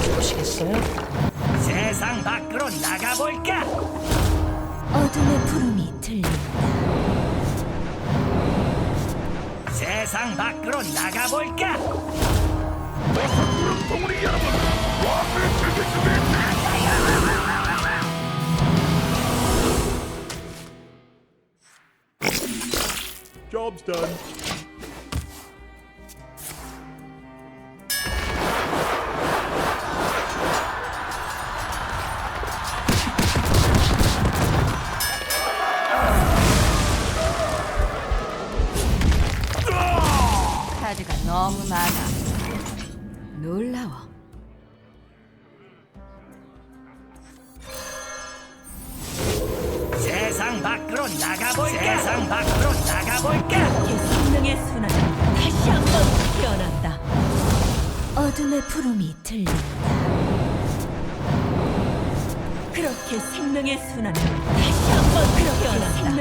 있어요? 세상 밖으로 나가볼까? 어둠의 부름이 들린다. 세상 밖으로 나가볼까? 동물이 여러분, 와을 즐기시네. Job's done. 카드가 너무 많아. 놀라워. 세상 밖으로 나가볼까? 세상 밖으로 나가볼까? 제 생명의 순환은 다시 한번 태어난다. 어둠의 부름이 들린다. 그렇게 생명의 순환은 다시 한번 태어난다.